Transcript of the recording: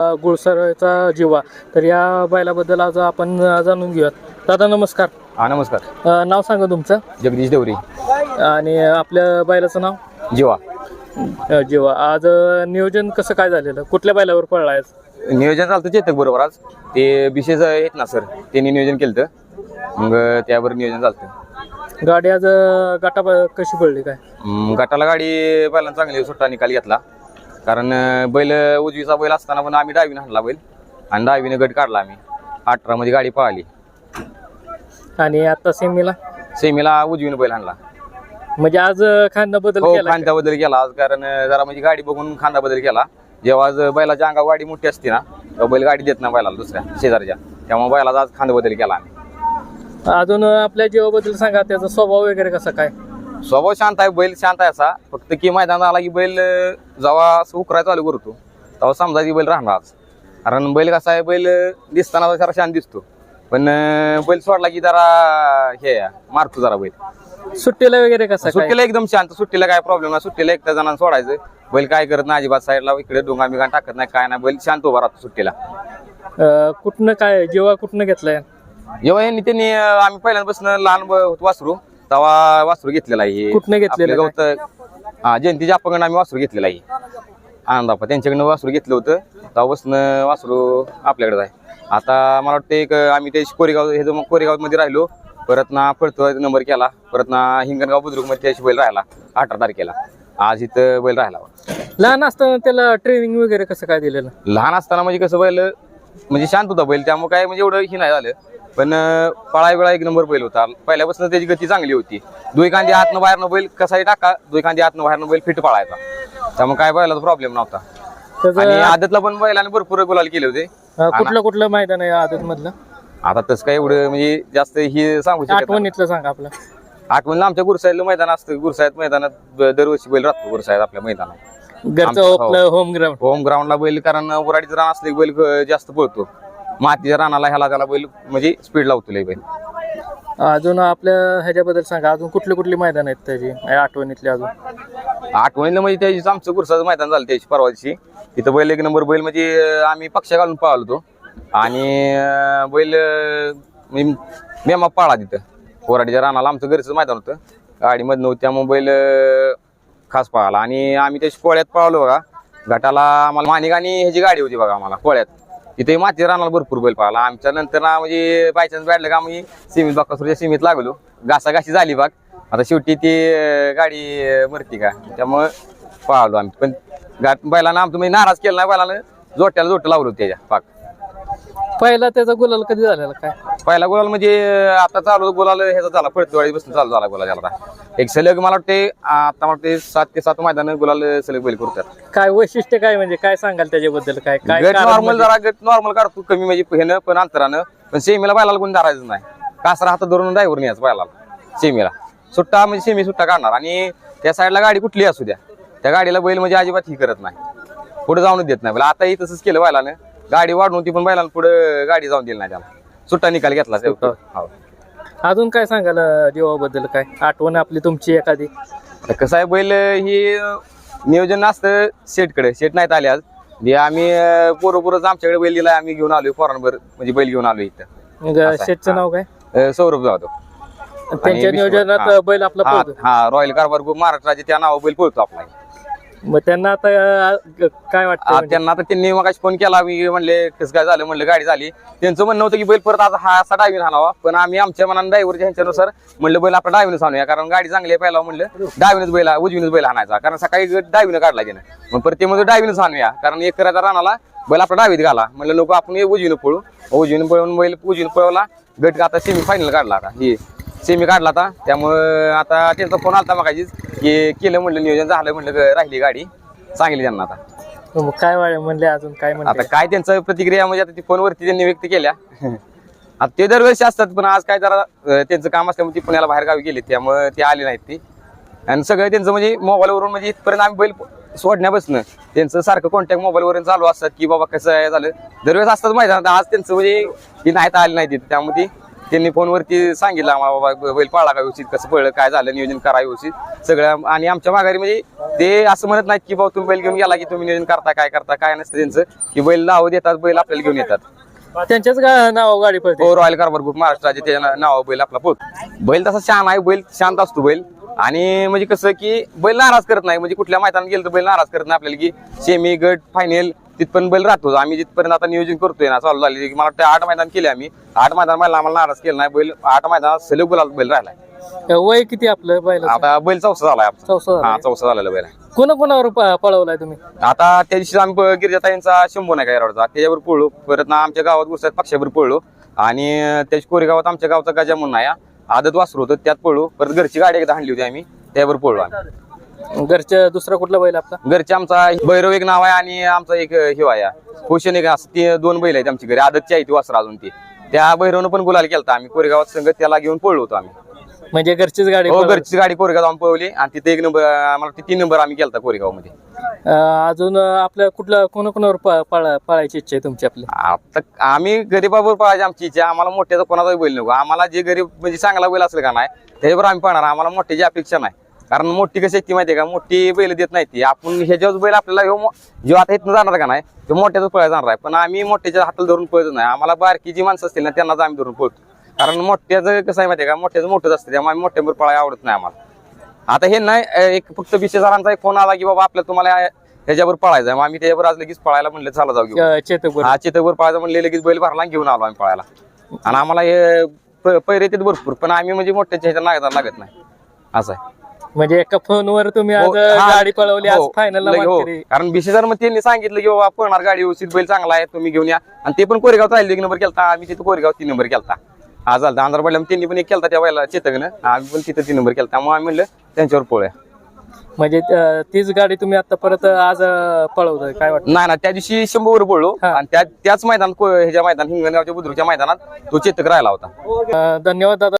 गुळसरचा जिवा. तर या बैलाबद्दल आज आपण जाणून घेऊयात. दादा नमस्कार. हा नमस्कार. अ, नाव सांगा तुमचं. जगदीश देवरी. आणि आपल्या बैलाचं नाव? जीवा. अ, जिवा. आज अ, नियोजन कसं काय झालेलं? कुठल्या बैलावर पळला आज? नियोजन चालतं चेतक बरोबर आज. ते विशेष आहेत ना सर? त्यांनी नियोजन केलं मग त्यावर नियोजन चालतं गाडी आज अ, गटा ब- कशी पडली काय? हम्म, गटाला गाडी पहिल्यांदा चांगली सुट्टा निकाल घेतला. कारण बैल उजवीचा बैल असताना पण आम्ही डावीने हाणला बैल. आणि डावीने गट काढला आम्ही. अठरा मध्ये गाडी पळाली. आणि आता सेमीला? सेमीला उजवीने बैल हाणला. म्हणजे आज खांदा बदल हो केला? खांदा बदल केला. आज कारण जरा म्हणजे गाडी बघून खांदा बदल केला. जेव्हा आज बैलाच्या अंगा गाडी मोठी असते ना तेव्हा बैल गाडी देत ना बैलाला दुसऱ्या शेजारच्या. त्यामुळे बैलाचा आज खांदा बदल केला आम्ही. अजून आपल्या जीवाबद्दल सांगा त्याचा स्वभाव वगैरे कसा काय? स्वभाव शांत आहे बैल शांत आहे असा. फक्त की मैदानात आला की बैल जेव्हा उकराय चालू करतो तेव्हा समजा की बैल राहणार. कारण बैल कसा आहे बैल दिसताना जरा शांत दिसतो. पण बैल सोडला की जरा हे मारतो जरा बैल. सुट्टीला वगैरे कसं सुट्टीला एकदम शांत सुट्टीला काय प्रॉब्लेम नाही. सुट्टीला एकट्या जणांना सोडायचं. बैल काय करत नाही अजिबात साईडला इकडे डोंगा बिंगा टाकत नाही काय नाही. बैल शांत उभा राहतो सुट्टीला. कुठनं काय जेव्हा कुठनं घेतलाय? जेव्हा यांनी त्यांनी आम्ही पहिल्यांपासून लहान वासरू. तेव्हा वासरू घेतलेला आहे हे. कुठनं घेतलेलं गवत हा जयंतीच्या आप्पाकडनं आम्ही वासरू घेतलेलं आहे. आनंदाप्पा त्यांच्याकडनं वासरू घेतलं होतं. तेव्हापासून वासरू आपल्याकडे आहे. आता मला वाटतं एक आम्ही ते कोरेगाव हे जो कोरेगावमध्ये राहिलो परत ना पळतो नंबर केला परत ना हिंगणगाव बुद्रुकमध्ये त्याची बैल राहिला अठरा तारखेला. आज इथं बैल राहिला लहान असताना त्याला ट्रेनिंग वगैरे कसं काय दिलेलं? लहान असताना म्हणजे कसं बैल म्हणजे शांत होता बैल त्यामुळे काय म्हणजे एवढं ही नाही झालं. पण पळाय वेळा एक नंबर बैल होता. पहिल्यापासून त्याची गती चांगली होती. दुई कांदी आतनं बाहेरनं बैल कसाही टाका दुई कांदी आतनं बाहेरनं बैल फिट पळायचा. त्यामुळे काय बैलाचा प्रॉब्लेम नव्हता. आणि आदतला पण बैलाने भरपूर गुलाल केले होते. कुठलं कुठलं मैदान आहे आदत मधलं आता तसं काय एवढं म्हणजे जास्त ही सांगू शकत सांगा आपलं. आठवणला आमच्या गुरसाईडला मैदान असतं. गुरसाईत मैदानात दरवर्षी बैल राहतो गुरसाईत आपल्या मैदानात. होम ग्राउंड होम ग्राउंडला बैल कारण उराडीचं रान असले बैल जास्त पळतो. मातीच्या रानाला ह्याला त्याला बैल म्हणजे स्पीड लावतो बैल. अजून आपल्या ह्याच्याबद्दल सांगा अजून कुठली कुठली मैदान आहेत त्याची? आठवणीतली अजून. आठवणीला म्हणजे त्याची आमचं गुरसाचं मैदान झालं त्याची परवा दिवशी तिथं बैल एक नंबर बैल म्हणजे आम्ही पक्ष घालून पाळलो होतो. आणि अं, बैल अं, म्हणजे मेमा पाळा तिथं. कोराडीच्या रानाला आमचं घरचं मैदान होतं. गाडीमधनं होतं त्यामुळे बैल अं, खास पळाला. आणि आम्ही त्याची पोळ्यात पळालो बघा. गटाला आम्हाला मानिक आणि ह्याची गाडी होती बघा आम्हाला पोळ्यात तिथे माती रानाला भरपूर बैल पाहिला. आमच्या नंतर ना म्हणजे बायचान्स बॅडलं का आम्ही सीमित बाकासुरच्या सीमित लागलो. घासाघाशी झाली बाग. आता शेवटी ती गाडी मरती का? त्यामुळं पाहलो आम्ही. पण गाठ बैलांना आमचं म्हणजे नाराज केला नाही बैलानं जोट्याला जोट लावलो त्याच्या पाक. पहिला त्याचा गुलाल कधी झालेला? काय? पहिला गुलाल म्हणजे आता चालू गुलाल ह्याचा झाला पडतवाडी बसून चालू झाला गुलाल झाला एक सलग मला वाटते आता मला वाटते सात ते सात मैदान गुलाल सलग बैल करतात. काय वैशिष्ट्य काय म्हणजे काय सांगाल त्याच्याबद्दल? काय काय गट नॉर्मल म्हणजे? जरा गट नॉर्मल काढतो कमी म्हणजे ह्यानं पण अंतरानं. पण सेमीला बैलाला कोणी धरायचं नाही. कासरा हातात धरून ड्रायव्हर न्यायचं बैलाला सेमीला. सुट्टा म्हणजे सेमी सुट्टा काढणार. आणि त्या साईडला गाडी कुठली असू द्या. त्या गाडीला बैल म्हणजे अजिबात ही करत नाही. पुढे जाऊनच देत नाही. बैल आताही तसंच केलं बैलानं. गाडी वाढून होती पण बैलानं पुढे गाडी जाऊन दिली नाही त्याला. सुट्टा निकाल घेतला हो. अजून काय सांगाल अ, जीवाबद्दल काय? आठवण आपली तुमची एखादी? तर कसं आहे बैल ही नियोजन असतं शेटकडे. शेट नाहीत आले आज. जे आम्ही अं, पोरं पोरंच आमच्याकडे बैल दिलाय. आम्ही घेऊन आलोय पोरांवर म्हणजे बैल घेऊन आलो इथं. मग आहे. शेटचं. नाव काय? अं, सौरभ जाधव. त्यांच्या नियोजनात हा. बैल आपला हा पळतो. हा रॉयल कारभार ग्रुप महाराष्ट्राचे त्या नाव बैल पळतो आपला. मग त्यांना आता अ, काय वाटतं आ, म्हणजे? त्यांना आता त्यांनी मग फोन केला मी म्हणले कसं काय झालं म्हणलं गाडी झाली. त्यांचं म्हणणं होतं की बैल परत आता हा असा डायव्हिन आणावा पण आम्ही आमच्या मनाने ड्रायव्हरच्या ह्यांच्यानुसार म्हणलं बैल आपला डायव्हिनच आणूया. कारण गाडी चांगली आहे पहिला म्हणलं डायव्हिनच बैल उजवीनच बैल आणायचा. कारण सकाळी डायव्हिन काढला त्यानं. मग परत ते म्हणजे डायव्हिनच आणूया. कारण एक करायचा रानाला बैल आपला डावीत घाला. म्हणलं नको आपण उजवीनं पळू. उजवीनं पळून बैल उजवीनं पळवला. गट आता सेमी फायनल काढला आता. ही. सेमी काढला आता त्यामुळं आता त्यांचा फोन आलता मगाशीच की केलं म्हणलं नियोजन झालं म्हणलं ग- राहिली गाडी. सांगितली त्यांना आता. मग काय म्हणले अजून काय आता काय त्यांचं प्रतिक्रिया म्हणजे आता ती फोनवरती त्यांनी व्यक्त केल्या. आता ते दरवर्षी असतात पण आज काय जरा अं, त्यांचं काम असल्यामुळे ती पुण्याला बाहेर गावी गेली त्यामुळे ते आले नाहीत ती. आणि सगळं त्यांचं म्हणजे मोबाईलवरून म्हणजे इथपर्यंत आम्ही बैल सोडण्यापासून त्यांचं सारखं कॉन्टॅक्ट मोबाईलवरून चालू असतात की बाबा कसं आहे झालं. दरवेळेस असतात माहिती आज त्यांचं म्हणजे ती नाहीत आली नाही तिथे त्यामुळे ती त्यांनी फोनवरती सांगितलं आम्हाला बाबा बैल पाळला का व्यवस्थित? कसं पळलं? काय झालं? नियोजन करा व्यवस्थित. सगळं आणि आमच्या माघारी म्हणजे ते असं म्हणत नाहीत की बाबा तुम्ही बैल घेऊन गेला की तुम्ही नियोजन करता काय करता काय नसतं त्यांचं. की बैल नावं देतात बैल आपल्याला घेऊन येतात. त्यांच्याच नाव गाडी पळते. हो रॉयल कारभार ग्रुप महाराष्ट्राचे त्याच्या ना- नाव बैल आपला पोत बैल तसा छान आहे बैल शांत असतो बैल. आणि म्हणजे कसं की बैल नाराज करत नाही. म्हणजे कुठल्या मैदानात गेलं तर बैल नाराज करत नाही आपल्याला की सेमी गट फायनल तिथपर्यंत बैल राहतो. आम्ही जिथपर्यंत आता नियोजन करतोय ना चालू झाले मला वाटतं आठ मैदान केले आम्ही. आठ मैदान मला आम्हाला नाराज केलं नाही. बैल आठ मैदानात सलग गुलाल बैल राहिलाय. वय किती आपलं बैला आता बैल चौसा झालाय आपला. चौसा हा चौसा झालेला बैल आहे. कोणा कोणावर प- पळवलाय तुम्ही? आता त्या दिवशी आम्ही गिरिजाताईंचा शंभू नाही का यावरचा त्याच्यावर पळलो परत ना आमच्या गावात गुरसात पक्षावर पळलो आणि त्याच्या कोरेगावात आमच्या गावचा गजा म्हणून आहे आदत वासरू होतं त्यात पळलो परत घरची गाडी एकदा हाणली होती आम्ही. त्यावर पळलो आम्ही. घरच्या दुसरा कुठला बैल आपला? घरचे आमचा भैरव एक नाव आहे आणि आमचा एक हे आहे. पोषण एक असं ते दोन बैल आहेत आमची घरी. आदतची आहे ती वासर अजून ती. त्या भैरवनं पण गुलाल केलता आम्ही. कोरेगावात संगत त्याला घेऊन पळलो होतो आम्ही. म्हणजे घरचीच गाडी हो पळवली. घरची गाडी कोरेगाव जाऊन पळवली. आणि तिथे एक नंबर वाटतं तीन नंबर आम्ही केलता कोरेगावमध्ये अजून आपल्या कुठल्या कोणा कोणावर पळायची इच्छा आहे तुमची आपली? आता आम्ही गरीबावर पळायची आमची इच्छा. आम्हाला मोठ्याचा कोणाचाही बैल नको. आम्हाला जे गरीब म्हणजे चांगला बैल असेल का नाही त्याच्यावर आम्ही पळणार. आम्हाला मोठ्याची अपेक्षा नाही. कारण मोठी कशी ती माहितीये का? मोठी बैल देत नाही ती. आपण ह्याच्यावर बैल आपल्याला ह्यो जो आता इथनं जाणार का नाही? तो मोठ्याच पळायला जाणार आहे. पण आम्ही मोठ्याच्या हाताला धरून पळत नाही. आम्हाला बारकी जी माणसं असतील ना त्यांनाच आम्ही धरून पळतो. कारण मोठ्याचं कसं आहे माहितीये का? मोठ्याचं मोठंच असतं. त्यामुळे आम्ही मोठ्यावर पळायला आवडत नाही आम्हाला. आता हे नाही एक फक्त बिशेजारांचा एक फोन आला की बाबा आपल्याला तुम्हाला ह्याच्यावर पळायचं मग आम्ही त्याच्यावर आज लगेच पळायला म्हणलं चला जाऊ घेऊन. अं, चेतक हा चितकवर पळायचं म्हणले लगेच बैल भरला घेऊन आलो आम्ही पळायला. आणि आम्हाला हे पैरे येतात भरपूर पण आम्ही म्हणजे मोठ्याच्या ह्याच्या लागत लागत नाही. असं आहे. म्हणजे एका फोनवर तुम्ही हो, आज हा, गाडी पळवली आज हो, फायनल लगे- हो. कारण बिशेजार मग त्यांनी सांगितलं की बाबा पळणार गाडी व्यवस्थित बैल चांगला आहे तुम्ही घेऊन या. आणि ते पण कोरेगाव राहिले एक नंबर केलता. आम्ही तिथं कोरेगाव तीन नंबर केलता. आज झालं. आंध्र पडल्या त्यांनी पण एक केलता त्या वेळेला चेतकनं. आम्ही पण तिथं तीन नंबर केलता. त्यामुळे आम्ही म्हणलं त्यांच्यावर पोळ्या. म्हणजे अं, तीच गाडी तुम्ही आता परत आज अं, पळवताय. काय वाटतं? नाही ना त्या दिवशी शंभर पडलो हा. आणि त्या त्याच मैदान ह्याच्या मैदान हिंगणगावच्या बुद्रुकच्या मैदानात तो चेतक राहिला होता. अं, धन्यवाद दादा.